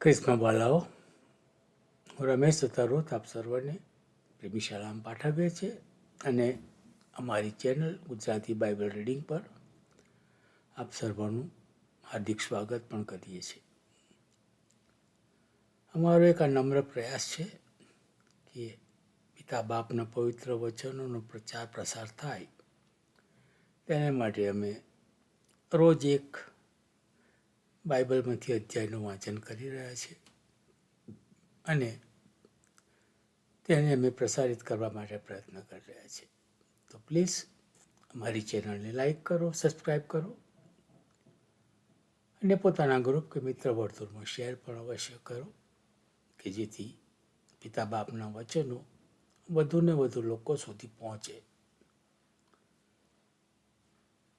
ક્રિસ્મા બાલાઓ હું રમેશ સતારોત આપ સર્વને પ્રેમી શાળામાં પાઠવીએ છીએ અને અમારી ચેનલ ગુજરાતી બાઇબલ રીડિંગ પર આપ સર્વનું હાર્દિક સ્વાગત પણ કરીએ છીએ અમારો એક આ નમ્ર પ્રયાસ છે કે પિતા બાપના પવિત્ર વચનોનો પ્રચાર પ્રસાર થાય તેને માટે અમે રોજ એક બાઇબલમાંથી અધ્યાયનું વાંચન કરી રહ્યા છે. અને તેને અમે પ્રસારિત કરવા માટે પ્રયત્ન કરી રહ્યા છીએ તો પ્લીઝ અમારી ચેનલને લાઈક કરો સબસ્ક્રાઈબ કરો અને પોતાના ગ્રુપ કે મિત્ર વર્તુળમાં શેર પણ અવશ્ય કરો કે જેથી પિતા બાપના વચનો વધુને વધુ લોકો સુધી પહોંચે.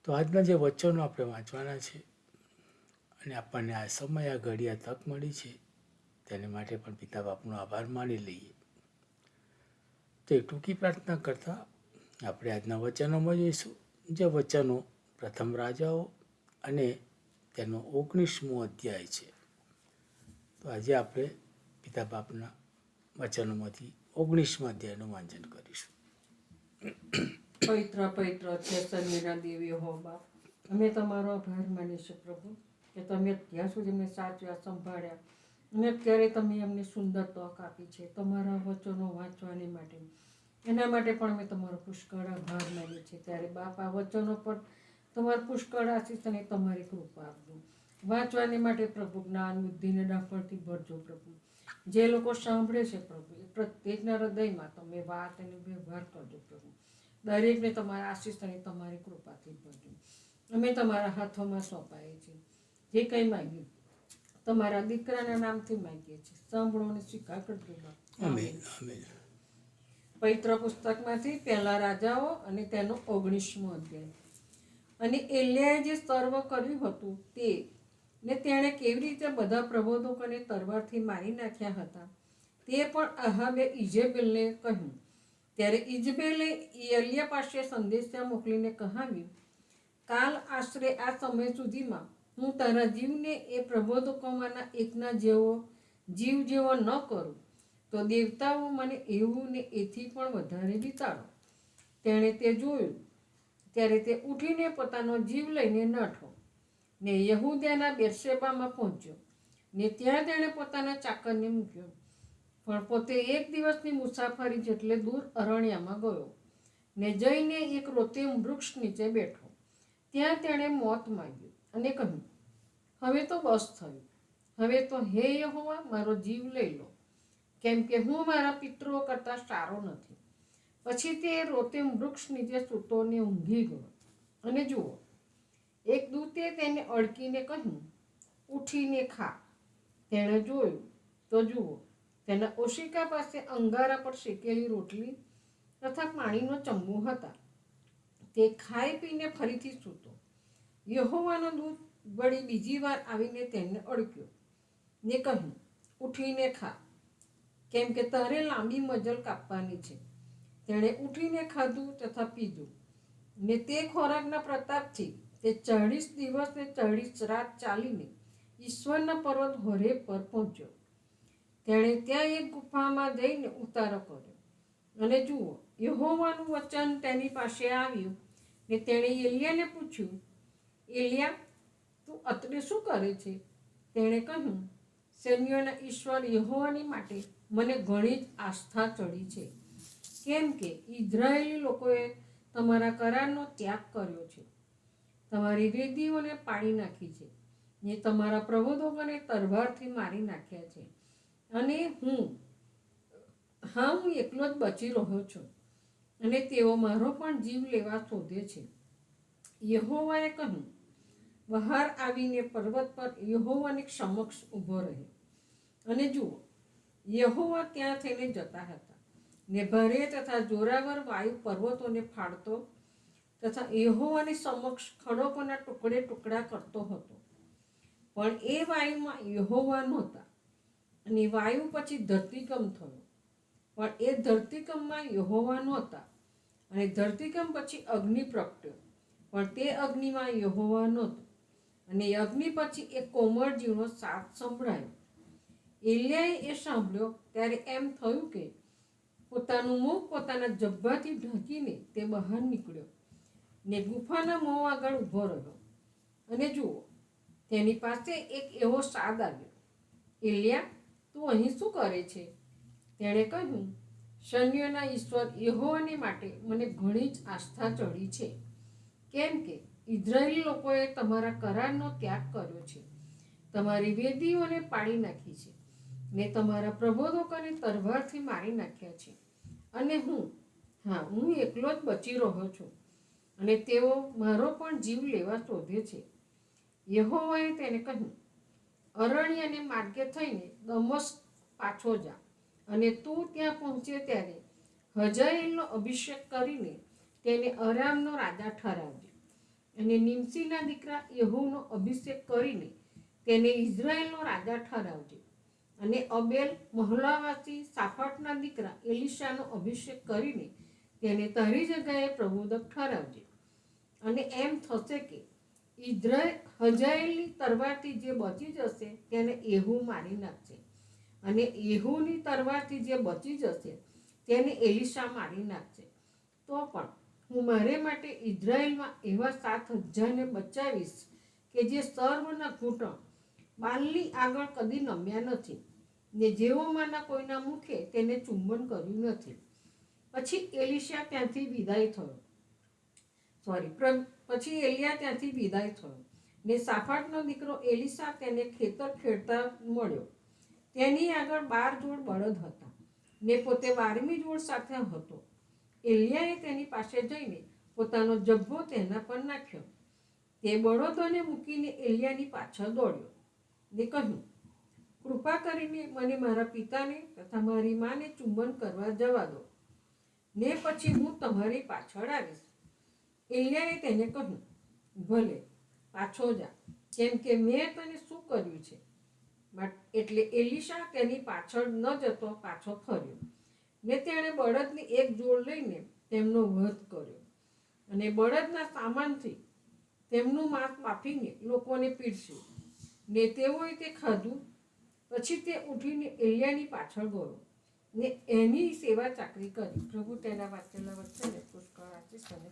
તો આજના જે વચનો આપણે વાંચવાના છે અને આપણને આ સમય, આ ઘડી, આ તક મળી છે, તેને માટે પણ પિતા બાપનો આભાર માની લઈએ. તો એ ટૂંકી પ્રાર્થના કરતા આપણે આજના વચનોમાં જોઈશું. જે વચનો પ્રથમ રાજાઓ અને તેનો ઓગણીસમો અધ્યાય છે. તો આજે આપણે પિતા બાપના વચનોમાંથી ઓગણીસમા અધ્યાયનું વાંચન કરીશું. પવિત્ર પવિત્ર છે સર્વેના દેવી હો બાપ. અમે તમારો આભાર માનીશું પ્રભુ. કે તમે ત્યાં સુધી અમને સાચવ્યા સંભાળ્યા. અને અત્યારે તમે અમને સુંદર તક આપી છે, તમારા વચનો વાંચવાની માટે. એના માટે પણ અમે તમારો પુષ્કળ આભાર માનીએ છીએ. ત્યારે બાપ વચનો પર તમારા પુષ્કળ આશીષ અને તમારી કૃપા આપજો. વાંચવાની માટે પ્રભુ જ્ઞાન બુદ્ધિને ડાફળથી ભરજો પ્રભુ. જે લોકો સાંભળે છે પ્રભુ, એ પ્રત્યેકના હૃદયમાં તમે વાત અને વ્યવહાર કરજો પ્રભુ. દરેકને તમારા આશીષ અને તમારી કૃપાથી ભરજો. અમે તમારા હાથોમાં સોંપાઈએ છીએ. જે કંઈ માંગ્યું તમારા દીકરાના નામથી માંગીએ છીએ. સાંભળો અને સ્વીકાર કરજો પવિત્ર પુસ્તકમાંથી પહેલા રાજાઓ અને તેનો ઓગણીસમો અધ્યાય. અને એલિયાએ જે સર્વ કર્યું હતું તે ને તેણે કેવી રીતે બધા પ્રબોધકોને તરવારથી મારી નાખ્યા હતા તે પણ અહાબે ઇઝેબેલને કહ્યું. ત્યારે ઇઝબેલે એલિયા પાસે સંદેશા મોકલીને કહાવ્યું કાલ આશરે આ સમય સુધીમાં હું તારા જીવને એ પ્રબોધકોમાંના એકના જેવો જીવ જેવો ન કરું, તો દેવતાઓ મને એવું ને એથી પણ વધારે વિતાડો. તેણે તે જોયું, ત્યારે તે ઉઠીને પોતાનો જીવ લઈને નઠો ને યહૂદિયાના બેરશેબામાં પહોંચ્યો ને ત્યાં તેણે પોતાના ચાકરને મૂક્યો. પણ પોતે એક દિવસની મુસાફરી જેટલે દૂર અરણ્યામાં ગયો ને જઈને એક રોતે વૃક્ષ નીચે બેઠો. ત્યાં તેણે મોત માંગ્યું અને કહ્યું હવે તો બસ થયું. હવે તો હે યહોવા, મારો જીવ લઈ લો. કેમ કે હું મારા પિતૃઓ કરતાં સારો નથી. પછી તે રોતે વૃક્ષ નીચે સૂતોને ઊંઘી ગયો. અને જુઓ, એક દૂતે તેને અડકીને કહ્યું, ઉઠીને ખા. તેણે જોયું. તો જુઓ, તેના ઓશિકા પાસે અંગારા પર શેકેલી રોટલી તથા પાણીનો ચંબુ હતા. તે ખાઈ પીને ફરીથી સૂતો. યહોવાનો દૂત વળી બીજી વાર આવીને તેને અડક્યો ને કહ્યું, ઉઠીને ખા. કેમ કે તારે લાંબી મજલ કાપવાની છે. તેણે ઉઠીને ખાધું તથા પીધું. ને તે ખોરાકના પ્રતાપથી તે ચાળીસ દિવસ ને ચાળીસ રાત ચાલીને ઈશ્વરના પર્વત હોરે પર પહોંચ્યો. તેણે ત્યાં એક ગુફામાં જઈને ઉતારો કર્યો. અને જુઓ, યહોવાનું વચન તેની પાસે આવ્યું ને તેણે એલિયાને પૂછ્યું, એલિયા તું અત્રે શું કરે છે? તેણે કહ્યું, સૈન્યોના ઈશ્વર યહોવાની માટે મને ઘણી જ આસ્થા ચડી છે. કેમ કે ઇઝરાયેલી લોકોએ તમારા કરારનો ત્યાગ કર્યો છે. તમારી વેદીઓને પાડી નાખી છે. ને તમારા પ્રબોધકોને તરવારથી મારી નાખ્યા છે. અને હું, હા, હું એકલો જ બચી રહ્યો છું. અને તેઓ મારો પણ જીવ લેવા શોધે છે. યહોવાએ કહ્યું બહાર આવીને પર્વત પર યહોવાની સમક્ષ ઊભો રહે અને જુઓ, યહોવા ત્યાં થઈને જતા હતા. ને ભરે તથા જોરાવર વાયુ પર્વતોને ફાડતો તથા યહોવાની સમક્ષ ખડકોના ટુકડે ટુકડા કરતો હતો. પણ એ વાયુમાં યહોવા નહોતા અને વાયુ પછી ધરતીકંપ થયો. પણ એ ધરતીકંપમાં યહોવા નહોતા અને ધરતીકંપ પછી અગ્નિ પ્રગટ્યો. પણ તે અગ્નિમાં યહોવા નહોતો. અને યજ્ઞ પછી એ કોમળજીનો સાથ સંભળાયો. એલિયાએ એ સાંભળ્યો ત્યારે એમ થયું કે પોતાનું મુખ પોતાના જબ્બાથી ઢાંકીને તે બહાર નીકળ્યો ને ગુફાના મોં આગળ ઊભો રહ્યો. અને જુઓ, તેની પાસે એક એવો સાદ આવ્યો. એલિયા, તું અહીં શું કરે છે? તેણે કહ્યું સૈન્યના ઈશ્વર યહોવાને માટે મને ઘણી જ આસ્થા ચડી છે. કેમ કે ઇઝરાયેલી લોકોએ તમારા કરારનો ત્યાગ કર્યો છે. તમારી વેદીઓને પાડી નાખી છે. ને તમારા પ્રબોધકોને તરવારથી મારી નાખ્યા છે. અને હું, હા, હું એકલો જ બચી રહ્યો છું. અને તેઓ મારો પણ જીવ લેવા શોધે છે. યહોવાએ તેને કહ્યું, અરણ્યને માર્ગે થઈને દમસ પાછો જા. અને તું ત્યાં પહોંચે ત્યારે હજાયેલનો અભિષેક કરીને તેને અરામનો રાજા ઠરાવજે. અને નિમસીના દીકરા યહુનો અભિષેક કરીને તેને ઇઝરાયલનો રાજા ઠરાવજે. અને અબેલ મહલાવાસી સાફટના દીકરા એલિશાનો અભિષેક કરીને તેને તારી જગ્યાએ પ્રબોધક ઠરાવજે. અને એમ થશે કે ઇઝરાયલ હજાયેલી તરવારથી જે બચી જશે તેને એહુ મારી નાખશે. અને એહુની તરવારથી જે બચી જશે તેને એલિશા મારી નાખશે. તો પણ હું મારે માટે ઇઝરાયલમાં એવા સાત હજારને બચાવીશ કે જે સર્વના ઘૂંટણ બાલની આગળ કદી નમ્યા નથી, ને જેઓમાંના કોઈના મુખે તેને ચુંબન કર્યું નથી. પછી એલિશા ત્યાંથી વિદાય થયો. સોરી પછી એલિયા ત્યાંથી વિદાય થયો. ને સાફાટનો દીકરો એલિશા તેને ખેતર ખેડતા મળ્યો. તેની આગળ બાર જોડ બળદ હતા. ને પોતે બારમી જોડ સાથે હતો. એલિયાએ તેની પાસે જઈને પોતાનો જબ્બો તેના પર નાખ્યો. તે બળદોને મૂકીને એલિયાની પાછળ દોડ્યો ને કહ્યું, કૃપા કરીને મને મારા પિતાને તથા મારી માને ચુંબન કરવા જવા દો ને પછી હું તમારી પાછળ આવીશ. એલિયાએ તેને કહ્યું, ભલે, પાછો જા, કેમ કે મેં તને શું કર્યું છે? એટલે એલિશા તેની પાછળ ન જતો, પાછો ફર્યો. ને તેણે બળદની એક જોડ લઈને તેમનો વધ કર્યો. અને બળદના સામાનથી તેમનું માંસ માફીને લોકોને પીરસ્યું. ને તેઓએ તે ખાધું. પછી તે ઉઠીને એલિયાની પાછળ ગયો ને એની સેવા ચાકરી કરી. પ્રભુ તેના વાંચેલા વચ્ચે પુષ્કળ આશીષ અને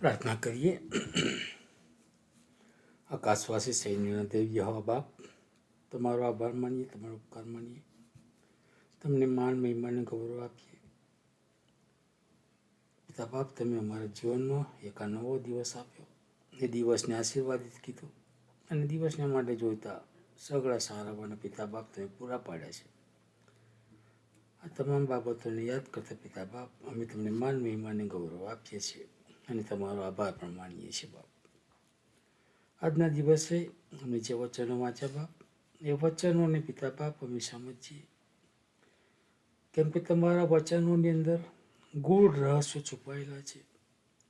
પ્રાર્થના કરીએ. આકાશવાસી સૈન્યના દેવ યહોવા બાપ. તમારો આભાર માનીએ, તમારો ઉપકાર માનીએ. તમને માન મહિમાને ગૌરવ આપીએ. પિતા બાપ, તમે અમારા જીવનમાં એક આ નવો દિવસ આપ્યો. એ દિવસને આશીર્વાદિત કીધું અને દિવસને માટે જોઈતા સગળા સારા અને પિતા બાપ તમે પૂરા પાડ્યા છે. આ તમામ બાબતોને યાદ કરતા પિતા બાપ, અમે તમને માન મહિમાને ગૌરવ આપીએ છીએ અને તમારો આભાર પણ માનીએ છીએ બાપ. આજના દિવસે અમે જે વચનો વાંચ્યા બાપ એ વચનોને પિતા બાપ અમે સમજીએ કેમ કે તમારા વચનોની અંદર ગૂઢ રહસ્યો છુપાયેલા છે.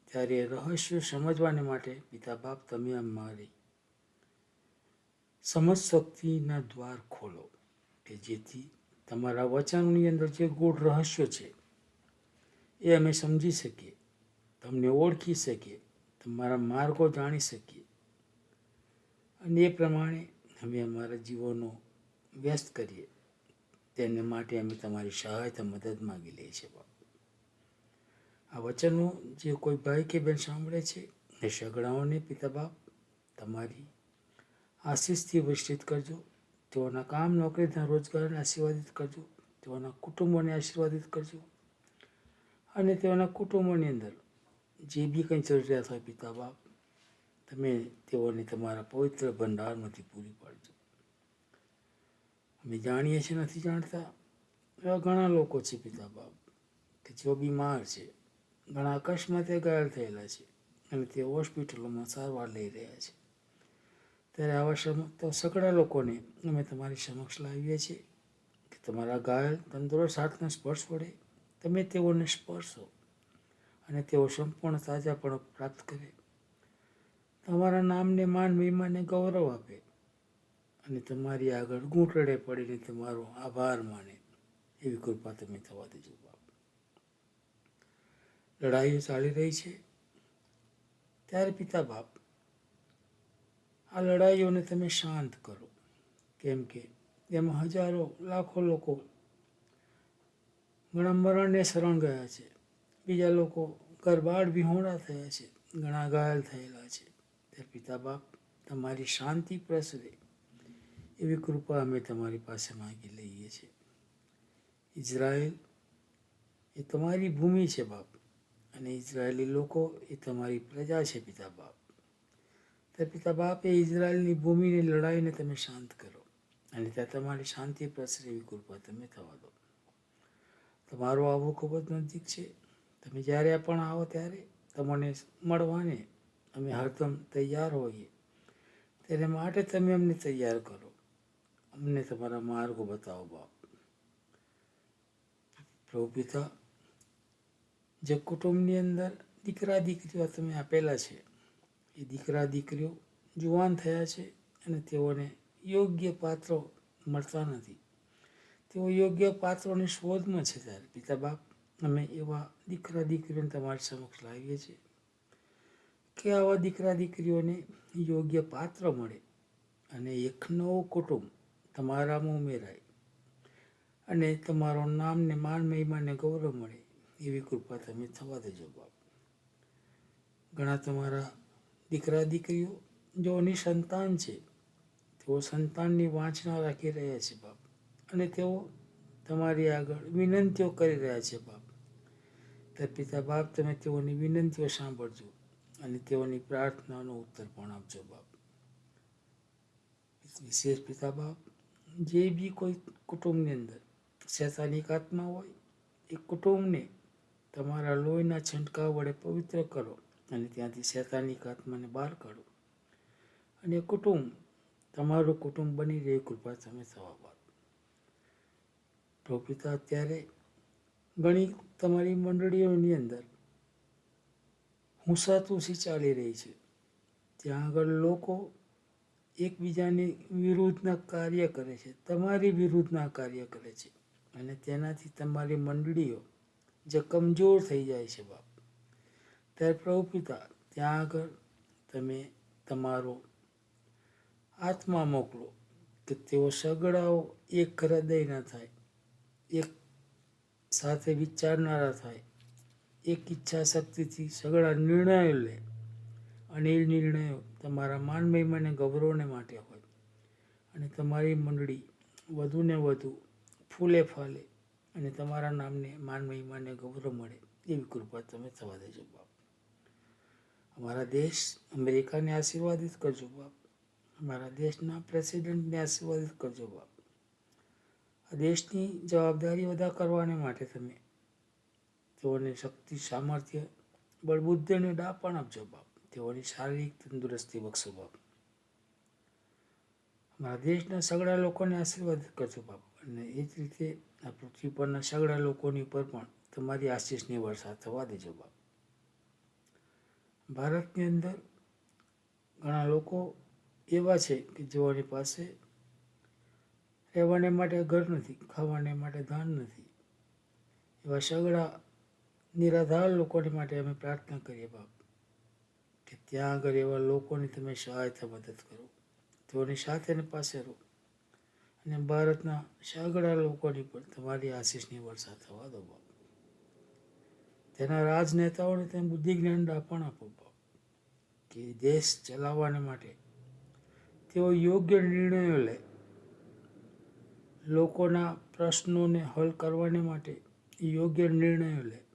ત્યારે એ રહસ્યો સમજવાને માટે પિતા બાપ તમે અમારી સમજ શક્તિના દ્વાર ખોલો, કે જેથી તમારા વચનોની અંદર જે ગૂઢ રહસ્યો છે, એ અમે સમજી શકીએ, તમને ઓળખી શકીએ, તમારા માર્ગો જાણી શકીએ. અને એ પ્રમાણે અમે અમારા જીવોનો વ્યસ્ત કરીએ. તેને માટે અમે તમારી સહાયતા મદદ માગી લઈએ છીએ બાપ. આ વચનો જે કોઈ ભાઈ કે બેન સાંભળે છે એ સગડાઓને પિતા બાપ, તમારી આશીષથી વિસ્તૃત કરજો. તેઓના કામ નોકરીના રોજગારને આશીર્વાદિત કરજો. તેઓના કુટુંબોને આશીર્વાદિત કરજો. અને તેઓના કુટુંબોની અંદર જે બી કંઈ જરૂરિયાત હોય પિતા બાપ તમે તેઓને તમારા પવિત્ર ભંડારમાંથી પૂરી પાડજો. અમે જાણીએ છીએ, નથી જાણતા? એવા ઘણા લોકો છે પિતા બાપ કે જેઓ બીમાર છે. ઘણા અકસ્માતે ઘાયલ થયેલા છે અને તે હોસ્પિટલોમાં સારવાર લઈ રહ્યા છે. ત્યારે આવા સમ, તો સકડા લોકોને અમે તમારી સમક્ષ લાવીએ છીએ કે તમારા ઘાયલ તંદુરસ્ત હાથનો સ્પર્શ પડે તમે તેઓને સ્પર્શો અને તેઓ સંપૂર્ણ તાજાપણું પ્રાપ્ત કરે. તમારા નામને માન, મહિમાને ગૌરવ આપે અને તમારી આગળ ઘૂંટડે પડીને તમારો આભાર માને. એવી કૃપા તમે થવા દેજો બાપ. લડાઈઓ ચાલી રહી છે. ત્યારે પિતા બાપ, આ લડાઈઓને તમે શાંત કરો. કેમ કે એમાં હજારો, લાખો લોકો ઘણા મરણને શરણ ગયા છે. બીજા લોકો ગરબાડ વિહોણા થયા છે. ઘણા ઘાયલ થયેલા છે. ત્યારે પિતા બાપ તમારી શાંતિ પ્રસરે એવી કૃપા અમે તમારી પાસે માગી લઈએ છીએ. ઇઝરાયલ એ તમારી ભૂમિ છે બાપ અને ઇઝરાયેલી લોકો એ તમારી પ્રજા છે પિતા બાપ. તો પિતા બાપ એ ઇઝરાયલની ભૂમિની લડાઈને તમે શાંત કરો અને ત્યાં તમારી શાંતિ પ્રસરે એવી કૃપા તમે થવા દો. તમારો આવો ખૂબ જ નજીક છે. તમે જ્યારે પણ આવો ત્યારે તમને મળવાને અમે હરદમ તૈયાર હોઈએ. તેને માટે તમે અમને તૈયાર કરો. અમને તમારા માર્ગો બતાવો બાપ. પ્રભુ પિતા, જે કુટુંબની અંદર દીકરા દીકરીઓ તમે આપેલા છે, એ દીકરા દીકરીઓ જુવાન થયા છે અને તેઓને યોગ્ય પાત્રો મળતા નથી. તેઓ યોગ્ય પાત્રોની શોધમાં છે ત્યારે. પિતા બાપ, અમે એવા દીકરા દીકરીઓને તમારી સમક્ષ લાવીએ છીએ કે આવા દીકરા દીકરીઓને યોગ્ય પાત્ર મળે અને એક નવું કુટુંબ તમારામાં ઉમેરાય અને તમારો નામને માન મહિમાને ગૌરવ મળે એવી કૃપા તમે થવા દેજો બાપ. ઘણા તમારા દીકરા દીકરીઓ જેઓની સંતાન છે, તેઓ સંતાનની વાંચના રાખી રહ્યા છે બાપ અને તેઓ તમારી આગળ વિનંતીઓ કરી રહ્યા છે બાપ. પિતા બાપ, તમે તેઓની વિનંતીઓ સાંભળજો. અને તેઓની પ્રાર્થનાનો ઉત્તર પણ આપજો બાપ. વિશેષ પિતા બાપ, જે બી કોઈ કુટુંબની અંદર શૈતાનિક આત્મા હોય, એ કુટુંબને તમારા લોહીના છંટકાવ વડે પવિત્ર કરો અને ત્યાંથી શૈતાનિક આત્માને બહાર કાઢો. અને કુટુંબ, તમારું કુટુંબ બની રહે કૃપા તમે થવા બાદ. તો પિતા, અત્યારે ઘણી તમારી મંડળીઓની અંદર હુંસાતુસી ચાલી રહી છે. ત્યાં આગળ લોકો એકબીજાની વિરુદ્ધના કાર્ય કરે છે. તમારી વિરુદ્ધના કાર્ય કરે છે. અને તેનાથી તમારી મંડળીઓ જે કમજોર થઈ જાય છે બાપ. ત્યારે પ્રભુ પિતા, ત્યાં આગળ તમે તમારો આત્મા મોકલો કે તેઓ સગડાઓ એક હૃદયના થાય, એક સાથે વિચારનારા થાય એક ઈચ્છા શક્તિથી સગળા નિર્ણયો લે. અને એ નિર્ણયો તમારા માન મહિમાને ગૌરવને માટે હોય. અને તમારી મંડળી વધુને વધુ ફૂલે ફાલે અને તમારા નામને માન મહિમાને ગૌરવ મળે એવી કૃપા તમે થવા દેજો બાપ. અમારા દેશ અમેરિકાને આશીર્વાદિત કરજો બાપ. અમારા દેશના પ્રેસિડેન્ટને આશીર્વાદિત કરજો બાપ. આ દેશની જવાબદારી અદા કરવાને માટે તમે તેઓને શક્તિ, સામર્થ્ય, બળબુદ્ધિ અને ડાપણ આપજો બાપ તેઓની શારીરિક તંદુરસ્તી બક્ષો બાપ. અમારા દેશના સગળા લોકોને આશીર્વાદ કરજો બાપ. અને એ જ રીતે આ પૃથ્વી પરના સગળા લોકોની ઉપર પણ તમારી આશીષની વરસાદ થવા દેજો બાપ. ભારતની અંદર ઘણા લોકો એવા છે કે જેઓની પાસે રહેવાને માટે ઘર નથી, ખાવાને માટે ધાન નથી. એવા સગળા નિરાધાર લોકોને માટે અમે પ્રાર્થના કરીએ બાપ, કે ત્યાં આગળ એવા લોકોની તમે સહાયતા મદદ કરો. તેઓની સાથે પાસે રહો. અને ભારતના સગળા લોકોની પણ તમારી આશીષની વરસાદ થવા દો બાપ. તેના રાજનેતાઓને તમે બુદ્ધિ જ્ઞાન પણ આપો બાપ, કે દેશ ચલાવવાને માટે તેઓ યોગ્ય નિર્ણયો લે. લોકોના પ્રશ્નોને હલ કરવાને માટે યોગ્ય નિર્ણયો લે.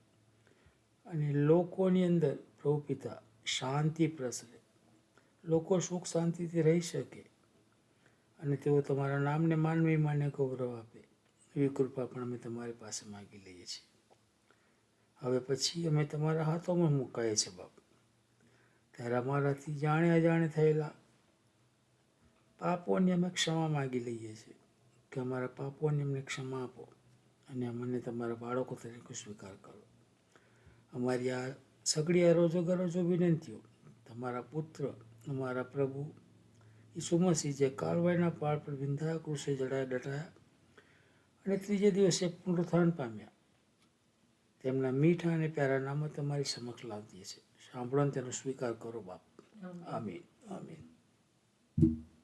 અને લોકોની અંદર પ્રભુ પિતા શાંતિ પ્રસરે. લોકો સુખ શાંતિથી રહી શકે અને તેઓ તમારા નામને માનવી માને ગૌરવ આપે. એવી કૃપા પણ અમે તમારી પાસે માગી લઈએ છીએ. હવે પછી અમે તમારા હાથોમાં મુકાઈએ છીએ બાપ. ત્યારે અમારાથી જાણે અજાણે થયેલા પાપોની અમે ક્ષમા માગી લઈએ છીએ કે અમારા પાપોની અમને ક્ષમા આપો અને અમને તમારા બાળકો તરીકે સ્વીકાર કરો. અમારી આ સગડી અરોજો ગરોજો વિનંતીઓ. તમારા પુત્ર અમારા પ્રભુ ઈસુ મસીહ જે કાળવાયના પાળ પર વિંધા કૃષે જડાયા ડટાયા અને ત્રીજે દિવસે પુનરુત્થાન પામ્યા. તેમના મીઠા અને પ્યારા નામો તમારી સમક્ષ લાવીએ છીએ સાંભળો ને તેનો સ્વીકાર કરો બાપ. આમીન. આમીન.